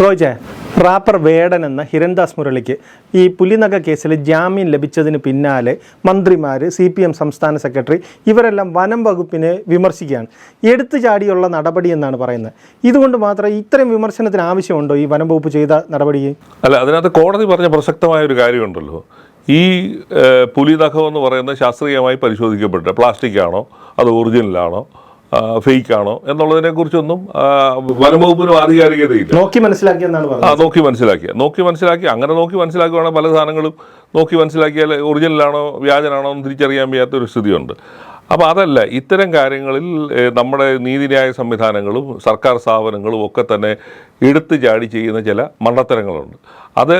റോജെ wrapper വേടൻ എന്ന ഹിരൺദാസ് മുരളിക്ക് ഈ പുലിനഗ കേസിൽ ജാമ്യം ലഭിച്ചതിന് പിന്നാലെ മന്ത്രിമാർ സി പി എം സംസ്ഥാന സെക്രട്ടറി ഇവരെല്ലാം വനം വകുപ്പിനെ വിമർശിക്കുകയാണ്. എടുത്തു ചാടിയുള്ള നടപടി എന്നാണ് പറയുന്നത്. ഇതുകൊണ്ട് മാത്രം ഇത്തരം വിമർശനത്തിന് ആവശ്യമുണ്ടോ ഈ വനം വകുപ്പ് ചെയ്ത നടപടി? അല്ല അതിനകത്ത് കോടതി പറഞ്ഞ പ്രസക്തമായ ഒരു കാര്യമുണ്ടല്ലോ. ഈ പുലിനഖം എന്ന് പറയുന്നത് ശാസ്ത്രീയമായി പരിശോധിക്കപ്പെട്ട പ്ലാസ്റ്റിക് ആണോ അത് ഒറിജിനലാണോ? ഫേക്ക് ആണോ എന്നുള്ളതിനെ കുറിച്ചൊന്നും വനംവകുപ്പിനും ആധികാരികതയില്ല. നോക്കി മനസ്സിലാക്കിയെന്നാണ് ആ നോക്കി മനസ്സിലാക്കിയ നോക്കി മനസ്സിലാക്കി. അങ്ങനെ നോക്കി മനസ്സിലാക്കുകയാണെങ്കിൽ പല സാധനങ്ങളും നോക്കി മനസ്സിലാക്കിയാൽ ഒറിജിനലാണോ വ്യാജനാണോ എന്ന് തിരിച്ചറിയാൻ വയ്യാത്ത ഒരു സ്ഥിതിയുണ്ട്. അപ്പോൾ അതല്ല ഇത്തരം കാര്യങ്ങളിൽ നമ്മുടെ നീതിന്യായ സംവിധാനങ്ങളും സർക്കാർ സ്ഥാപനങ്ങളും ഒക്കെ തന്നെ എടുത്തു ചാടി ചെയ്യുന്ന ചില മണ്ടത്തരങ്ങളുണ്ട്. അത്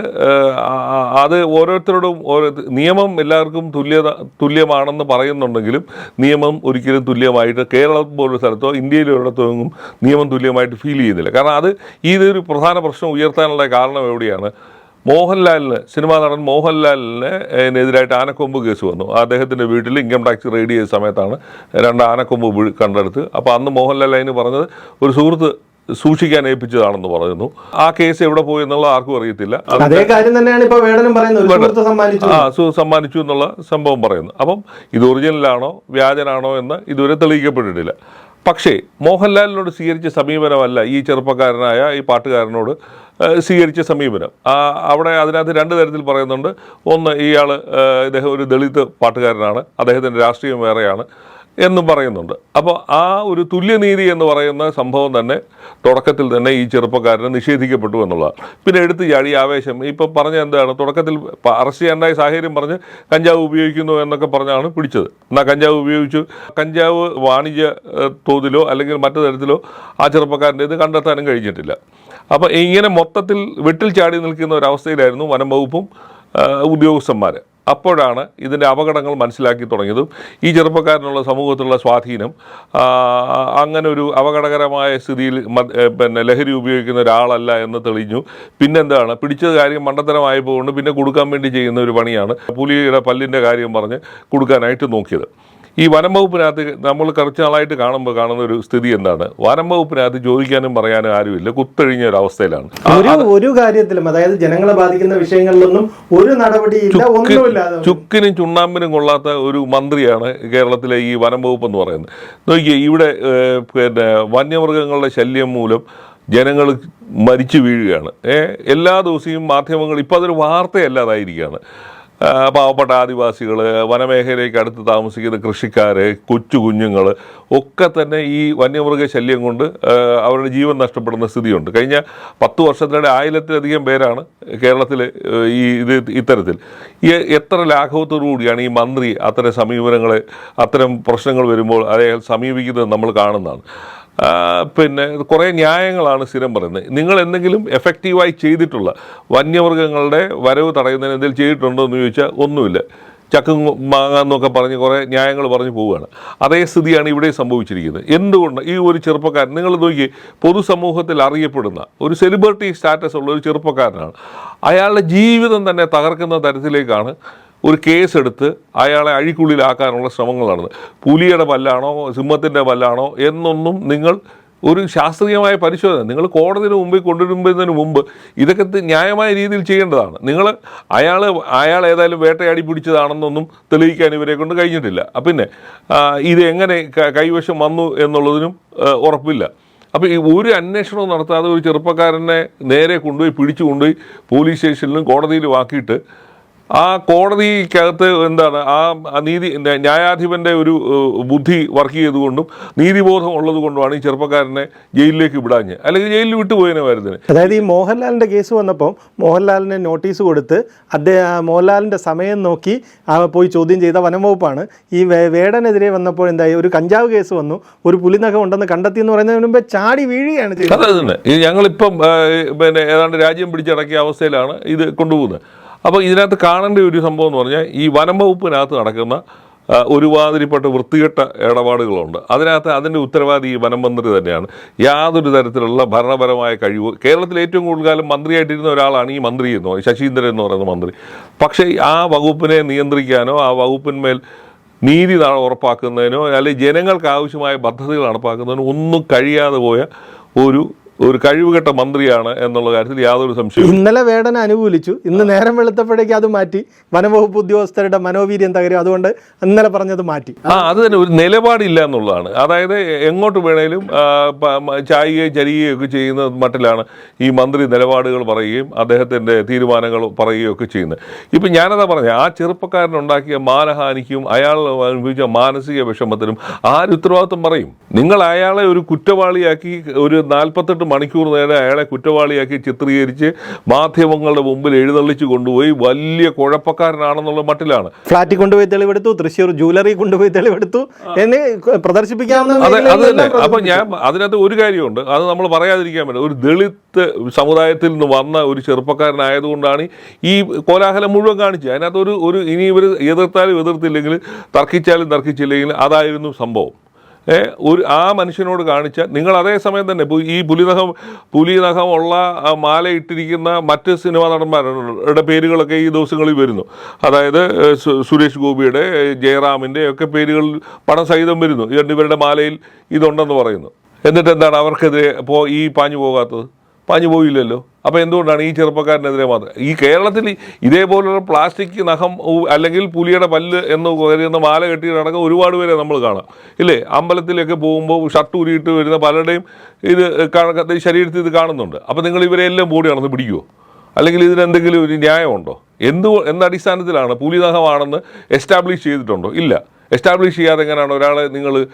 അത് ഓരോരുത്തരോടും ഓരോ നിയമം എല്ലാവർക്കും തുല്യത തുല്യമാണെന്ന് പറയുന്നുണ്ടെങ്കിലും നിയമം ഒരിക്കലും തുല്യമായിട്ട് കേരളം പോലൊരു സ്ഥലത്തോ ഇന്ത്യയിലോ ഒരിടത്തൊന്നും നിയമം തുല്യമായിട്ട് ഫീൽ ചെയ്യുന്നില്ല. കാരണം അത് ഇതൊരു പ്രധാന പ്രശ്നം ഉയർത്താനുള്ള കാരണം എവിടെയാണ്? മോഹൻലാലിന് സിനിമാ നടൻ മോഹൻലാലിന് എതിരായിട്ട് ആനക്കൊമ്പ് കേസ് വന്നു. അദ്ദേഹത്തിന്റെ വീട്ടിൽ ഇൻകം ടാക്സ് റെയ്ഡ് ചെയ്ത സമയത്താണ് രണ്ട് ആനക്കൊമ്പ് കണ്ടെടുത്ത്. അപ്പോൾ അന്ന് മോഹൻലാൽ അതിന് പറഞ്ഞത് ഒരു സുഹൃത്ത് സൂക്ഷിക്കാൻ ഏൽപ്പിച്ചതാണെന്ന് പറയുന്നു. ആ കേസ് എവിടെ പോയി എന്നുള്ള ആർക്കും അറിയത്തില്ല. അതേ. കാര്യം തന്നെയാണ് ഇപ്പൊ വേടനും പറയുന്നത്. സമ്മാനിച്ചു. ആ സമ്മാനിച്ചു എന്നുള്ള സംഭവം പറയുന്നു. അപ്പം ഇത് ഒറിജിനലാണോ വ്യാജനാണോ എന്ന് ഇതുവരെ തെളിയിക്കപ്പെട്ടിട്ടില്ല. പക്ഷേ മോഹൻലാലിനോട് സ്വീകരിച്ച സമീപനമല്ല ഈ ചെറുപ്പക്കാരനായ ഈ പാട്ടുകാരനോട് സ്വീകരിച്ച സമീപനം. അവിടെ അതിനകത്ത് രണ്ട് തരത്തിൽ പറയുന്നുണ്ട്. ഒന്ന് ഇയാൾ ഇദ്ദേഹം ഒരു ദളിത് പാട്ടുകാരനാണ്. അദ്ദേഹത്തിന്റെ രാഷ്ട്രീയം വേറെയാണ്. എന്നും പറയുന്നുണ്ട്. അപ്പോൾ ആ ഒരു തുല്യനീതി എന്ന് പറയുന്ന സംഭവം തന്നെ തുടക്കത്തിൽ തന്നെ ഈ ചെറുപ്പക്കാരന് നിഷേധിക്കപ്പെട്ടു എന്നുള്ളതാണ്. പിന്നെ എടുത്ത് ചാടി ആവേശം ഇപ്പം പറഞ്ഞ എന്താണ്? തുടക്കത്തിൽ അറസ്റ്റ് ചെയ്യാണ്ടായ സാഹചര്യം പറഞ്ഞ് കഞ്ചാവ് ഉപയോഗിക്കുന്നു എന്നൊക്കെ പറഞ്ഞാണ് പിടിച്ചത്. എന്നാൽ കഞ്ചാവ് ഉപയോഗിച്ചു. കഞ്ചാവ് വാണിജ്യ തോതിലോ അല്ലെങ്കിൽ മറ്റു തരത്തിലോ ആ ചെറുപ്പക്കാരന്റെ ഇത് കണ്ടെത്താനും കഴിഞ്ഞിട്ടില്ല. അപ്പോൾ ഇങ്ങനെ മൊത്തത്തിൽ വെട്ടിൽ ചാടി നിൽക്കുന്ന ഒരവസ്ഥയിലായിരുന്നു വനം വകുപ്പും ഉദ്യോഗസ്ഥന്മാർ അപ്പോഴാണ് ഇതിന്റെ അപകടങ്ങൾ മനസ്സിലാക്കി തുടങ്ങിയതും ഈ ചെറുപ്പക്കാരനുള്ള സമൂഹത്തിലുള്ള സ്വാധീനം അങ്ങനെ ഒരു അപകടകരമായ സ്ഥിതിയിൽ പിന്നെ ലഹരി ഉപയോഗിക്കുന്ന ഒരാളല്ല എന്ന് തെളിഞ്ഞു. പിന്നെന്താണ്? പിടിച്ചത് കാര്യം മണ്ടത്തരമായപ്പോൾ കൊണ്ട് പിന്നെ കൊടുക്കാൻ വേണ്ടി ചെയ്യുന്ന ഒരു പണിയാണ്. പുലിയുടെ പല്ലിന്റെ കാര്യം പറഞ്ഞ് കൊടുക്കാനായിട്ട് നോക്കിയത്. ഈ വനം വകുപ്പിനകത്ത് നമ്മൾ കുറച്ച് നാളായിട്ട് കാണുമ്പോൾ കാണുന്ന ഒരു സ്ഥിതി എന്താണ്? വനം വകുപ്പിനകത്ത് ചോദിക്കാനും പറയാനും ആരുമില്ല. കുത്തഴിഞ്ഞ ഒരു അവസ്ഥയിലാണ്. ഒരു ഒരു കാര്യത്തിലും അതായത് ജനങ്ങളെ ബാധിക്കുന്ന വിഷയങ്ങളിലൊന്നും ഒരു നടപടിയില്ല ഒന്നുമില്ല ചുക്കിനും ചുണ്ണാമ്പിനും കൊള്ളാത്ത ഒരു മന്ത്രിയാണ് കേരളത്തിലെ ഈ വനം വകുപ്പ് എന്ന് പറയുന്നത്. നോക്കിയേ ഇവിടെ പിന്നെ വന്യമൃഗങ്ങളുടെ ശല്യം മൂലം ജനങ്ങൾ മരിച്ചു വീഴുകയാണ്. എല്ലാ ദിവസവും മാധ്യമങ്ങൾ ഇപ്പോൾ അതൊരു വാർത്തയല്ലാതായിരിക്കുകയാണ്. പാവപ്പെട്ട ആദിവാസികൾ വനമേഖലയ്ക്ക് അടുത്ത് താമസിക്കുന്ന കൃഷിക്കാർ കൊച്ചു കുഞ്ഞുങ്ങൾ ഒക്കെ തന്നെ ഈ വന്യമൃഗ ശല്യം കൊണ്ട് അവരുടെ ജീവൻ നഷ്ടപ്പെടുന്ന സ്ഥിതിയുണ്ട്. കഴിഞ്ഞ പത്ത് വർഷത്തിനിടെ ആയിരത്തിലധികം പേരാണ് കേരളത്തിൽ ഈ ഇത് ഇത്തരത്തിൽ. ഈ എത്ര ലാഘവത്തോടു കൂടിയാണ് ഈ മന്ത്രി അത്തരം സമീപനങ്ങളെ അത്തരം പ്രശ്നങ്ങൾ വരുമ്പോൾ അദ്ദേഹം സമീപിക്കുന്നത് നമ്മൾ കാണുന്നതാണ്. പിന്നെ കുറേ ന്യായങ്ങളാണ് സ്ഥിരം പറയുന്നത്. നിങ്ങൾ എന്തെങ്കിലും എഫക്റ്റീവായി ചെയ്തിട്ടുള്ള വന്യമൃഗങ്ങളുടെ വരവ് തടയുന്നതിന് എന്തെങ്കിലും ചെയ്തിട്ടുണ്ടോ എന്ന് ചോദിച്ചാൽ ഒന്നുമില്ല. ചക്കും മാങ്ങാന്നൊക്കെ പറഞ്ഞ് കുറേ ന്യായങ്ങൾ പറഞ്ഞു പോവുകയാണ്. അതേ സ്ഥിതിയാണ് ഇവിടെ സംഭവിച്ചിരിക്കുന്നത്. എന്തുകൊണ്ട് ഈ ഒരു ചെറുപ്പക്കാരൻ നിങ്ങൾ നോക്കി പൊതുസമൂഹത്തിൽ അറിയപ്പെടുന്ന ഒരു സെലിബ്രിറ്റി സ്റ്റാറ്റസ് ഉള്ള ഒരു ചെറുപ്പക്കാരനാണ്. അയാളുടെ ജീവിതം തന്നെ തകർക്കുന്ന തരത്തിലേക്കാണ് ഒരു കേസ് എടുത്ത് അയാളെ അഴിക്കുള്ളിലാക്കാനുള്ള ശ്രമങ്ങൾ നടന്നു പുലിയുടെ പല്ലാണോ സിംഹത്തിന്റെ പല്ലാണോ എന്നൊന്നും നിങ്ങൾ ഒരു ശാസ്ത്രീയമായ പരിശോധന. നിങ്ങൾ കോടതിന് മുമ്പിൽ കൊണ്ടുവരുമ്പതിന് മുമ്പ് ഇതൊക്കെ ന്യായമായ രീതിയിൽ ചെയ്യേണ്ടതാണ്. നിങ്ങൾ അയാൾ അയാൾ ഏതായാലും വേട്ടയാടി പിടിച്ചതാണെന്നൊന്നും തെളിയിക്കാൻ ഇവരെ കൊണ്ട് കഴിഞ്ഞിട്ടില്ല. പിന്നെ ഇത് എങ്ങനെ കൈവശം വന്നു എന്നുള്ളതിനും ഉറപ്പില്ല. അപ്പോൾ ഈ ഒരു അന്വേഷണവും നടത്താതെ ഒരു ചെറുപ്പക്കാരനെ നേരെ കൊണ്ടുപോയി പിടിച്ചു കൊണ്ടുപോയി പോലീസ് സ്റ്റേഷനിലും കോടതിയിലും ആക്കിയിട്ട് ആ കോടതിക്കകത്ത് എന്താണ് ആ നീതി ന്യായാധിപന്റെ ഒരു ബുദ്ധി വർക്ക് ചെയ്തുകൊണ്ടും നീതിബോധം ഉള്ളത് കൊണ്ടുമാണ് ഈ ചെറുപ്പക്കാരനെ ജയിലിലേക്ക് വിടാഞ്ഞ്. അല്ലെങ്കിൽ ജയിലിൽ വിട്ടുപോയതിനെ വരുന്നതിന്. അതായത് ഈ മോഹൻലാലിന്റെ കേസ് വന്നപ്പോൾ മോഹൻലാലിന് നോട്ടീസ് കൊടുത്ത് അദ്ദേഹം മോഹൻലാലിന്റെ സമയം നോക്കി ആ പോയി ചോദ്യം ചെയ്ത വനം വകുപ്പാണ്. ഈ വേടനെതിരെ വന്നപ്പോൾ എന്തായി? ഒരു കഞ്ചാവ് കേസ് വന്നു. ഒരു പുലിനഖം ഉണ്ടെന്ന് കണ്ടെത്തി എന്ന് പറയുന്നതിന് മുമ്പേ ചാടി വീഴുകയാണ് ചെയ്തത്. ഞങ്ങളിപ്പം പിന്നെ ഏതാണ്ട് രാജ്യം പിടിച്ചടക്കിയ അവസ്ഥയിലാണ് ഇത് കൊണ്ടുപോകുന്നത്. അപ്പോൾ ഇതിനകത്ത് കാണേണ്ട ഒരു സംഭവം എന്ന് പറഞ്ഞാൽ ഈ വനം വകുപ്പിനകത്ത് നടക്കുന്ന ഒരുമാതിരിപ്പെട്ട വൃത്തികെട്ട ഇടപാടുകളുണ്ട്. അതിനകത്ത് അതിന്റെ ഉത്തരവാദി ഈ വനം മന്ത്രി തന്നെയാണ്. യാതൊരു തരത്തിലുള്ള ഭരണപരമായ കഴിവ്. കേരളത്തിൽ ഏറ്റവും കൂടുതൽ കാലം മന്ത്രിയായിട്ടിരുന്ന ഒരാളാണ് ഈ മന്ത്രി എന്ന് പറയുന്നത് ശശീന്ദ്രൻ എന്ന് പറയുന്ന മന്ത്രി. പക്ഷേ ആ വകുപ്പിനെ നിയന്ത്രിക്കാനോ ആ വകുപ്പിന്മേൽ നീതി ഉറപ്പാക്കുന്നതിനോ അല്ലെങ്കിൽ ജനങ്ങൾക്ക് ആവശ്യമായ പദ്ധതികൾ നടപ്പാക്കുന്നതിനോ ഒന്നും കഴിയാതെ പോയ ഒരു ഒരു കഴിവുകെട്ട മന്ത്രിയാണ് എന്നുള്ള കാര്യത്തിൽ യാതൊരു സംശയവും ഇന്നലെ വേടന അനുകൂലിച്ചു. ഇന്ന് നേരം വെളുത്തപ്പോഴേക്ക് അത് മാറ്റി. വനംവകുപ്പ് ഉദ്യോഗസ്ഥരുടെ മനോവീര്യം തകരും. അതുകൊണ്ട് ഇന്നലെ പറഞ്ഞത് മാറ്റി. ആ അത് തന്നെ ഒരു നിലപാടില്ല എന്നുള്ളതാണ്. അതായത് എങ്ങോട്ട് വേണേലും ചായുകയും ചരിയുകയും ഒക്കെ ചെയ്യുന്ന മട്ടിലാണ് ഈ മന്ത്രി നിലപാടുകൾ പറയുകയും അദ്ദേഹത്തിന്റെ തീരുമാനങ്ങൾ പറയുകയും ഒക്കെ ചെയ്യുന്നത്. ഇപ്പം ഞാനതാ പറഞ്ഞത് ആ ചെറുപ്പക്കാരനുണ്ടാക്കിയ മാനഹാനിക്കും അയാൾ അനുഭവിച്ച മാനസിക വിഷമത്തിനും ആര് ഉത്തരവാദിത്വം പറയും? നിങ്ങൾ അയാളെ ഒരു കുറ്റവാളിയാക്കി ഒരു നാൽപ്പത്തെട്ട് മണിക്കൂർ നേരം അയാളെ കുറ്റവാളിയാക്കി ചിത്രീകരിച്ച് മാധ്യമങ്ങളുടെ മുമ്പിൽ എഴുന്നള്ളിച്ച് കൊണ്ടുപോയി വലിയ കുഴപ്പക്കാരനാണെന്നുള്ള മട്ടിലാണ്. ഫ്ളാറ്റിൽ കൊണ്ടുപോയി തെളിവെടുത്തു തൃശ്ശൂർ ജ്വല്ലറി കൊണ്ടുപോയി തെളിവെടുത്തു എന്ന് പ്രദർശിപ്പിക്കാവുന്ന അതെ അത് തന്നെ അപ്പൊ ഞാൻ അതിനകത്ത് ഒരു കാര്യമുണ്ട്. അത് നമ്മൾ പറയാതിരിക്കാൻ പറ്റും ഒരു ദളിത് സമുദായത്തിൽ നിന്ന് വന്ന ഒരു ചെറുപ്പക്കാരനായതുകൊണ്ടാണ് ഈ കോലാഹലം മുഴുവൻ കാണിച്ചത്. അതിനകത്ത് ഒരു ഒരു ഇനി ഇവർ എതിർത്താലും എതിർത്തില്ലെങ്കിൽ തർക്കിച്ചാലും തർക്കിച്ചില്ലെങ്കിൽ അതായിരുന്നു സംഭവം. ഒരു ആ മനുഷ്യനോട് കാണിച്ച നിങ്ങൾ അതേ സമയം തന്നെ ഈ പുലിനഖം മാല ഇട്ടിരിക്കുന്ന മറ്റ് സിനിമാ നടന്മാരുടെ പേരുകളൊക്കെ ഈ ദിവസങ്ങളിൽ വരുന്നു. അതായത് സുരേഷ് ഗോപിയുടെ ജയറാമിന്റെ ഒക്കെ പേരുകൾ പണം സഹിതം വരുന്നു. ഇവരുടെ മാലയിൽ ഇതുണ്ടെന്ന് പറയുന്നു. എന്നിട്ട് എന്താണ് അവർക്കെതിരെ പോ ഈ പാഞ്ഞു പോകാത്തത്? പാഞ്ഞു പോയില്ലല്ലോ. അപ്പോൾ എന്തുകൊണ്ടാണ് ഈ ചെറുപ്പക്കാരനെതിരെ മാത്രം? ഈ കേരളത്തിൽ ഇതേപോലുള്ള പ്ലാസ്റ്റിക് നഖം അല്ലെങ്കിൽ പുലിയുടെ പല്ല് എന്ന് കരുതുന്ന മാല കെട്ടി നടക്കുന്ന ഒരുപാട് പേരെ നമ്മൾ കാണാം. ഇല്ലേ? അമ്പലത്തിലൊക്കെ പോകുമ്പോൾ ഷർട്ട് ഉരിയിട്ട് വരുന്ന പലരുടെയും ഇത് ശരീരത്തിൽ ഇത് കാണുന്നുണ്ട്. അപ്പോൾ നിങ്ങൾ ഇവരെല്ലാം ബോഡി നടന്ന് പിടിക്കുമോ അല്ലെങ്കിൽ ഇതിനെന്തെങ്കിലും ഒരു ന്യായമുണ്ടോ? എന്ത് എന്ത് അടിസ്ഥാനത്തിലാണ് പൂലിദാഹമാണെന്ന് എസ്റ്റാബ്ലിഷ് ചെയ്തിട്ടുണ്ടോ? ഇല്ല. എസ്റ്റാബ്ലിഷ് ചെയ്യാതെ എങ്ങനെയാണ് ഒരാളെ നിങ്ങൾ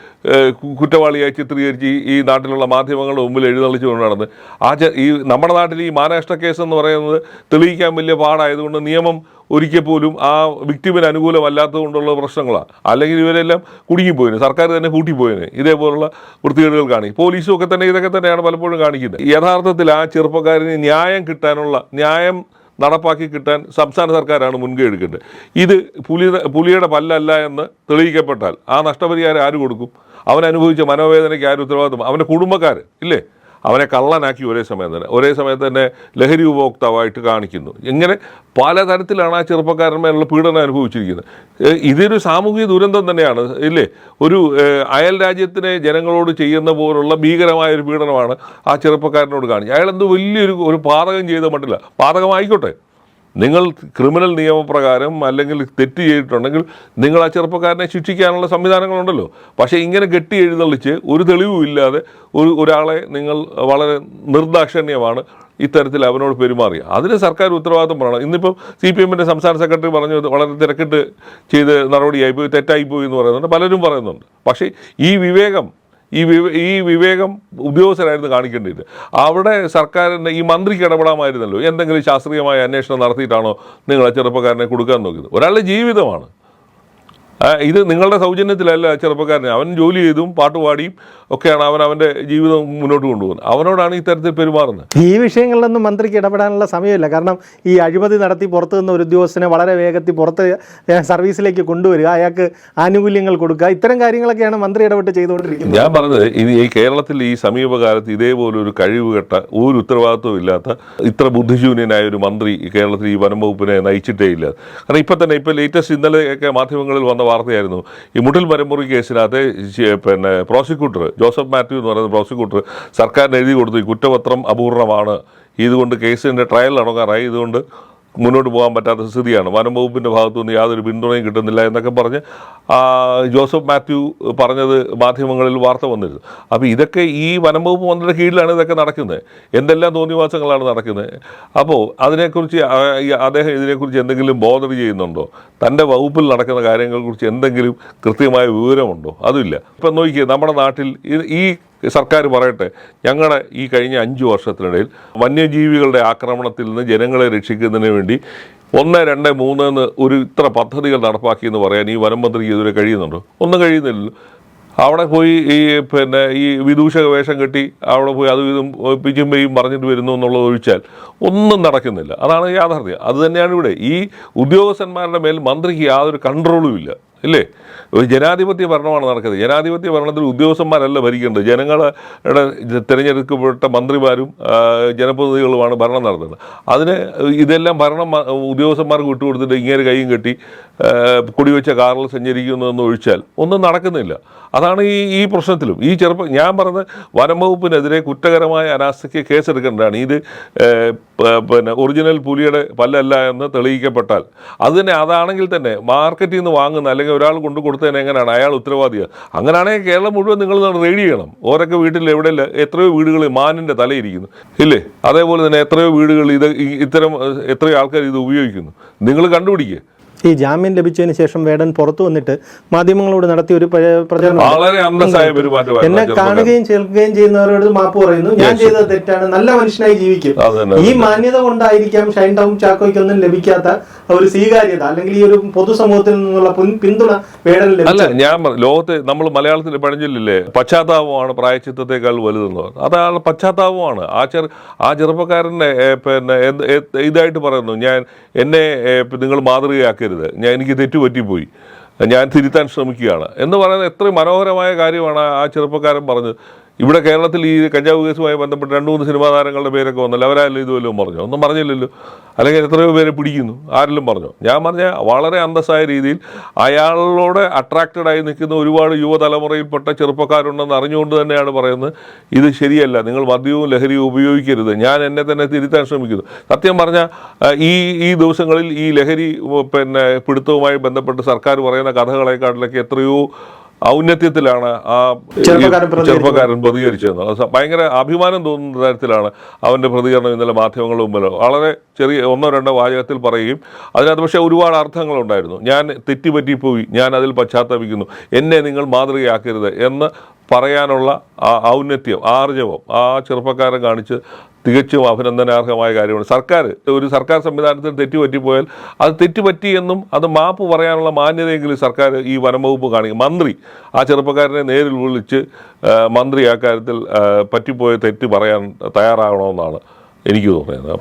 കുറ്റവാളിയായി ചിത്രീകരിച്ച് ഈ- നാട്ടിലുള്ള മാധ്യമങ്ങളുടെ മുമ്പിൽ എഴുന്നള്ളിച്ചു കൊണ്ടാണെന്ന് ആ ഈ നമ്മുടെ നാട്ടിൽ ഈ മാനനഷ്ട കേസ് എന്ന് പറയുന്നത് തെളിയിക്കാൻ വലിയ പാടായതുകൊണ്ട് നിയമം ഒരിക്കൽ പോലും ആ വിക്ടിമിന് അനുകൂലമല്ലാത്തത് കൊണ്ടുള്ള പ്രശ്നങ്ങളാണ്. അല്ലെങ്കിൽ ഇവരെല്ലാം കുടുങ്ങിപ്പോയിന് സർക്കാർ തന്നെ കൂട്ടിപ്പോയിന് ഇതേപോലുള്ള വൃത്തികേടുകൾ കാണിക്കും. പോലീസും ഒക്കെ തന്നെ ഇതൊക്കെ തന്നെയാണ് പലപ്പോഴും കാണിക്കുന്നത്. യഥാർത്ഥത്തിൽ ആ ചെറുപ്പക്കാരന് ന്യായം കിട്ടാനുള്ള ന്യായം നടപ്പാക്കി കിട്ടാൻ സംസ്ഥാന സർക്കാരാണ് മുൻകൈ എടുക്കേണ്ടത്. ഇത് പുലി പുലിയുടെ പല്ലല്ല എന്ന് തെളിയിക്കപ്പെട്ടാൽ ആ നഷ്ടപരിഹാരം ആര് കൊടുക്കും? അവൻ അനുഭവിച്ച മനോവേദനയ്ക്ക് ആര് ഉത്തരവാദിത്വം? അവന്റെ കുടുംബക്കാർ ഇല്ലേ? അവനെ കള്ളനാക്കി ഒരേ സമയം തന്നെ ഒരേ സമയത്ത് തന്നെ ലഹരി ഉപഭോക്താവായിട്ട് കാണിക്കുന്നു. ഇങ്ങനെ പലതരത്തിലാണ് ആ ചെറുപ്പക്കാരന്മാരുള്ള പീഡനം അനുഭവിച്ചിരിക്കുന്നത്. ഇതൊരു സാമൂഹിക ദുരന്തം തന്നെയാണ് ഇല്ലേ? ഒരു അയൽ രാജ്യത്തിനെ ജനങ്ങളോട് ചെയ്യുന്ന പോലുള്ള ഭീകരമായ ഒരു പീഡനമാണ് ആ ചെറുപ്പക്കാരനോട് കാണിച്ചത് അയാളെന്ത് വലിയൊരു ഒരു പാതകം ചെയ്ത മട്ടില്ല പാതകമായിക്കോട്ടെ. നിങ്ങൾ ക്രിമിനൽ നിയമപ്രകാരം അല്ലെങ്കിൽ തെറ്റ് ചെയ്തിട്ടുണ്ടെങ്കിൽ നിങ്ങൾ ആ ചെറുപ്പക്കാരനെ ശിക്ഷിക്കാനുള്ള സംവിധാനങ്ങളുണ്ടല്ലോ. പക്ഷേ ഇങ്ങനെ കെട്ടി എഴുന്നള്ളിച്ച് ഒരു തെളിവുമില്ലാതെ ഒരു ഒരാളെ നിങ്ങൾ വളരെ നിർദാക്ഷണ്യമാണ് ഇത്തരത്തിൽ അവനോട് പെരുമാറി അതിന് സർക്കാർ ഉത്തരവാദിത്വം പറയണം. ഇന്നിപ്പം സി പി എമ്മിന്റെ സംസ്ഥാന സെക്രട്ടറി പറഞ്ഞു വളരെ തിരക്കിട്ട് ചെയ്ത് നടപടിയായിപ്പോയി തെറ്റായിപ്പോയി എന്ന് പറയുന്നുണ്ട്. പലരും പറയുന്നുണ്ട്. പക്ഷേ ഈ വിവേകം ഈ ഈ വിവേകം ഉദ്യോഗസ്ഥരായിരുന്നു കാണിക്കേണ്ടത്. അവിടെ സർക്കാരിന്റെ ഈ മന്ത്രിക്ക് ഇടപെടാമായിരുന്നല്ലോ. എന്തെങ്കിലും ശാസ്ത്രീയമായ അന്വേഷണം നടത്തിയിട്ടാണോ നിങ്ങളെ ചെറുപ്പക്കാരനെ കൊടുക്കാൻ നോക്കിയത്? ഒരാളുടെ ജീവിതമാണ്. ഇത് നിങ്ങളുടെ സൗജന്യത്തിലല്ല ചെറുപ്പക്കാരനെ. അവൻ ജോലി ചെയ്തും പാട്ടുപാടിയും ഒക്കെയാണ് അവൻ അവന്റെ ജീവിതം മുന്നോട്ട് കൊണ്ടുപോകുന്നത്. അവനോടാണ് ഇത്തരത്തിൽ പെരുമാറുന്നത്. ഈ വിഷയങ്ങളിലൊന്നും മന്ത്രിക്ക് ഇടപെടാനുള്ള സമയമില്ല. കാരണം ഈ അഴിമതി നടത്തി പുറത്തു നിന്ന് ഒരു ഉദ്യോഗസ്ഥനെ വളരെ വേഗത്തിൽ പുറത്ത് സർവീസിലേക്ക് കൊണ്ടുവരിക അയാൾക്ക് ആനുകൂല്യങ്ങൾ കൊടുക്കുക ഇത്തരം കാര്യങ്ങളൊക്കെയാണ് മന്ത്രി ഇടപെട്ട് ചെയ്തുകൊണ്ടിരിക്കുന്നത്. ഞാൻ പറഞ്ഞത് ഇത് ഈ കേരളത്തിൽ ഈ സമീപകാലത്ത് ഇതേപോലെ ഒരു കഴിവുകെട്ട ഒരു ഉത്തരവാദിത്വം ഇല്ലാത്ത ഇത്ര ബുദ്ധിശൂന്യനായ ഒരു മന്ത്രി കേരളത്തിൽ ഈ വനം വകുപ്പിനെ നയിച്ചിട്ടേ ഇല്ല. കാരണം ഇപ്പം തന്നെ ഇപ്പം ലേറ്റസ്റ്റ് ഇന്നലെയൊക്കെ മാധ്യമങ്ങളിൽ വന്ന വാർത്തയായിരുന്നു. ഈ മുട്ടിൽ മരമുറി കേസിനകത്ത് പിന്നെ പ്രോസിക്യൂട്ടർ ജോസഫ് മാത്യു എന്ന് പറയുന്ന പ്രോസിക്യൂട്ടർ സർക്കാരിന് എഴുതി കൊടുത്തു. ഈ കുറ്റപത്രം അപൂർണമാണ്. ഇതുകൊണ്ട് കേസിന്റെ ട്രയൽ നടക്കാറായി. ഇതുകൊണ്ട് മുന്നോട്ട് പോകാൻ പറ്റാത്ത സ്ഥിതിയാണ്. വനം വകുപ്പിന്റെ ഭാഗത്തു നിന്ന് യാതൊരു പിന്തുണയും കിട്ടുന്നില്ല എന്നൊക്കെ പറഞ്ഞ് ജോസഫ് മാത്യു പറഞ്ഞത് മാധ്യമങ്ങളിൽ വാർത്ത വന്നിരുന്നു. അപ്പോൾ ഇതൊക്കെ ഈ വനം വകുപ്പ് മന്ത്രിയുടെ കീഴിലാണ് ഇതൊക്കെ നടക്കുന്നത്. എന്തെല്ലാം തോന്നിവാസങ്ങളാണ് നടക്കുന്നത്? അപ്പോൾ അതിനെക്കുറിച്ച് അദ്ദേഹം ഇതിനെക്കുറിച്ച് എന്തെങ്കിലും ബോധർ ചെയ്യുന്നുണ്ടോ? തന്റെ വകുപ്പിൽ നടക്കുന്ന കാര്യങ്ങളെക്കുറിച്ച് എന്തെങ്കിലും കൃത്യമായ വിവരമുണ്ടോ? അതുമില്ല. ഇപ്പം നോക്കിയേ നമ്മുടെ നാട്ടിൽ ഈ സർക്കാർ പറയട്ടെ ഞങ്ങളുടെ ഈ കഴിഞ്ഞ അഞ്ച് വർഷത്തിനിടയിൽ വന്യജീവികളുടെ ആക്രമണത്തിൽ നിന്ന് ജനങ്ങളെ രക്ഷിക്കുന്നതിന് വേണ്ടി ഒന്ന് രണ്ട് മൂന്ന് എന്ന് ഒരു ഇത്ര പദ്ധതികൾ നടപ്പാക്കി എന്ന് പറയാൻ ഈ വനം മന്ത്രിക്ക് ഇതുവരെ കഴിയുന്നുണ്ടോ? ഒന്നും കഴിയുന്നില്ലല്ലോ. അവിടെ പോയി ഈ പിന്നെ ഈ വിദൂഷക വേഷം കെട്ടി അവിടെ പോയി അതും ഇതും പിച്ചുമ്പയും പറഞ്ഞിട്ട് വരുന്നു എന്നുള്ളത് ഒഴിച്ചാൽ ഒന്നും നടക്കുന്നില്ല. അതാണ് യാഥാർത്ഥ്യം. അതുതന്നെയാണ് ഇവിടെ. ഈ ഉദ്യോഗസ്ഥന്മാരുടെ മേൽ മന്ത്രിക്ക് യാതൊരു കൺട്രോളും ഇല്ല. ഇല്ലേ? ഒരു ജനാധിപത്യ ഭരണമാണ് നടക്കുന്നത്. ജനാധിപത്യ ഭരണത്തിൽ ഉദ്യോഗസ്ഥന്മാരല്ല ഭരിക്കേണ്ടത്. ജനങ്ങളുടെ തിരഞ്ഞെടുക്കപ്പെട്ട മന്ത്രിമാരും ജനപ്രതിനിധികളുമാണ് ഭരണം നടത്തുന്നത്. അതിന് ഇതെല്ലാം ഭരണം ഉദ്യോഗസ്ഥന്മാർക്ക് വിട്ടുകൊടുത്തിട്ട് ഇങ്ങനെ കൈയും കെട്ടി കുടിവെച്ച കാറിൽ സഞ്ചരിക്കുന്നതെന്ന് ഒഴിച്ചാൽ ഒന്നും നടക്കുന്നില്ല. അതാണ് ഈ ഈ പ്രശ്നത്തിലും. ഈ ചെറുപ്പം ഞാൻ പറഞ്ഞ വനം വകുപ്പിനെതിരെ കുറ്റകരമായ അനാസ്ഥയ്ക്ക് കേസെടുക്കേണ്ടതാണ്. ഇത് പിന്നെ ഒറിജിനൽ പുലിയുടെ പല്ലല്ല എന്ന് തെളിയിക്കപ്പെട്ടാൽ. അത് തന്നെ അതാണെങ്കിൽ തന്നെ മാർക്കറ്റിൽ നിന്ന് വാങ്ങുന്ന അല്ലെങ്കിൽ ഒരാൾ കൊണ്ടു കൊടുത്തതിന് എങ്ങനെയാണ് അയാൾ ഉത്തരവാദിയാണ് അങ്ങനെയാണെങ്കിൽ കേരളം മുഴുവൻ നിങ്ങൾ റെഡി ചെയ്യണം. ഓരൊക്കെ വീട്ടിൽ എവിടെ എത്രയോ വീടുകളിൽ മാനിന്റെ തലയിരിക്കുന്നു. ഇല്ലേ? അതേപോലെ തന്നെ എത്രയോ വീടുകളിൽ ഇത് ഇത്തരം എത്രയോ ആൾക്കാർ ഇത് ഉപയോഗിക്കുന്നു. നിങ്ങൾ കണ്ടുപിടിക്കുക ഈ ജാമ്യം ലഭിച്ചതിന് ശേഷം വേടൻ പുറത്തു വന്നിട്ട് മാധ്യമങ്ങളോട് നടത്തിയ ഒരു പ്ര- പ്രചരണം. എന്നെ. കാണുകയും കേൾക്കുകയും ചെയ്യുന്നവരോട് മാപ്പ് പറയുന്നു. ഞാൻ ചെയ്തത് തെറ്റാണ്. നല്ല മനുഷ്യനായി ജീവിക്കും. ഈ മാന്യത കൊണ്ടായിരിക്കാം ഷൈൻ ടൗൺ ചാക്കോയ്ക്കൊന്നും ലഭിക്കാത്ത ഒരു സ്വീകാര്യത അല്ലെങ്കിൽ ഈ ഒരു പൊതുസമൂഹത്തിൽ നിന്നുള്ള പിന്തുണ വേടൻ അല്ല ഞാൻ ലോകത്തെ നമ്മൾ മലയാളത്തിൽ പഴഞ്ചൊല്ലില്ലേ? പശ്ചാത്താപമാണ് പ്രായച്ചിത്തത്തെക്കാൾ വലുതെന്ന് പറഞ്ഞു അതാണ് പശ്ചാത്താപമാണ്. ആ ചെറു ആ ചെറുപ്പക്കാരനെ പിന്നെ ഇതായിട്ട് പറയുന്നു ഞാൻ എന്നെ നിങ്ങൾ മാതൃകയാക്കരുത്. ഞാൻ എനിക്ക് തെറ്റുപറ്റിപ്പോയി. ഞാൻ തിരുത്താൻ ശ്രമിക്കുകയാണ്. എന്ന് പറയുന്നത് എത്ര മനോഹരമായ കാര്യമാണ് ആ- ആ ചെറുപ്പക്കാരൻ പറഞ്ഞത്. ഇവിടെ കേരളത്തിൽ ഈ കഞ്ചാവ് കേസുമായി ബന്ധപ്പെട്ട് രണ്ട് മൂന്ന് സിനിമാ താരങ്ങളുടെ പേരൊക്കെ വന്നല്ലോ അവരാരും ഇത് വല്ലതും പറഞ്ഞോ? ഒന്നും പറഞ്ഞില്ലല്ലോ. അല്ലെങ്കിൽ എത്രയോ പേരെ പിടിക്കുന്നു ആരെല്ലാം പറഞ്ഞു? ഞാൻ പറഞ്ഞ വളരെ അന്തസ്സായ രീതിയിൽ അയാളോട് അട്രാക്റ്റഡ് ആയി നിൽക്കുന്ന ഒരുപാട് യുവതലമുറയിൽപ്പെട്ട ചെറുപ്പക്കാരുണ്ടെന്ന് അറിഞ്ഞുകൊണ്ട് തന്നെയാണ് പറയുന്നത്. ഇത് ശരിയല്ല നിങ്ങൾ മദ്യവും ലഹരിയും ഉപയോഗിക്കരുത്. ഞാൻ എന്നെ തന്നെ തിരുത്താൻ ശ്രമിക്കുന്നു. സത്യം പറഞ്ഞാൽ ഈ ഈ ദിവസങ്ങളിൽ ഈ ലഹരി പിന്നെ പിടുത്തവുമായി ബന്ധപ്പെട്ട് സർക്കാർ പറയുന്ന കഥകളെക്കാട്ടിലൊക്കെ എത്രയോ ഔന്നത്യത്തിലാണ് ആ ചെറുപ്പക്കാരൻ പ്രതികരിച്ചത്. അത് ഭയങ്കര അഭിമാനം തോന്നുന്ന തരത്തിലാണ് അവന്റെ പ്രതികരണം ഇന്നലെ മാധ്യമങ്ങളുടെ മുമ്പിൽ വളരെ ചെറിയ ഒന്നോ രണ്ടോ വാചകത്തിൽ പറയുകയും അതിനകത്ത് പക്ഷേ ഒരുപാട് അർത്ഥങ്ങളുണ്ടായിരുന്നു ഞാൻ തെറ്റുപറ്റിപ്പോയി ഞാൻ അതിൽ പശ്ചാത്തപിക്കുന്നു എന്നെ നിങ്ങൾ മാതൃകയാക്കരുത് എന്ന് പറയാനുള്ള ആ ഔന്നത്യം ആർജവം ആ ചെറുപ്പക്കാരൻ കാണിച്ച് തികച്ചും അഭിനന്ദനാർഹമായ കാര്യമാണ്. സർക്കാർ ഒരു സർക്കാർ സംവിധാനത്തിൽ തെറ്റുപറ്റിപ്പോയാൽ അത് തെറ്റുപറ്റി എന്നും അത് മാപ്പ് പറയാനുള്ള മാന്യതയെങ്കിലും സർക്കാർ ഈ വനംവകുപ്പ് കാണിക്കും. മന്ത്രി ആ ചെറുപ്പക്കാരനെ നേരിൽ വിളിച്ച് മന്ത്രി ആ കാര്യത്തിൽ പറ്റിപ്പോയ തെറ്റ് പറയാൻ തയ്യാറാകണമെന്നാണ് എനിക്ക് തോന്നുന്നത്